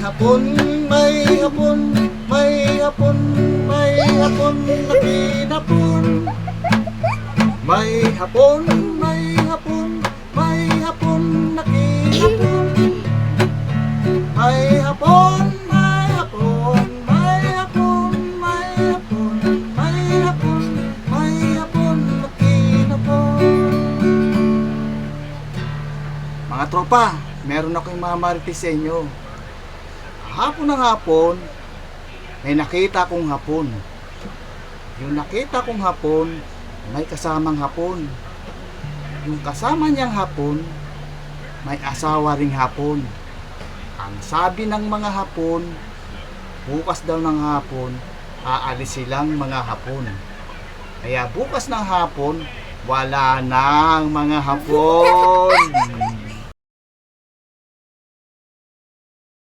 hapon, may hapon, may hapon, may hapon, nakinapon. May hapon, may hapon, may hapon, nakinapon. May hapon, may hapon, may hapon, may hapon, may hapon, may hapon, nakinapon. Mga tropa, meron akong mga marites sa inyo. Hapon ng hapon, may nakita kong hapon. Yung nakita kong hapon, may kasamang hapon. Yung kasama niyang hapon, may asawa ring hapon. Ang sabi ng mga hapon, bukas daw ng hapon, aalis silang mga hapon. Kaya bukas ng hapon, wala nang mga hapon.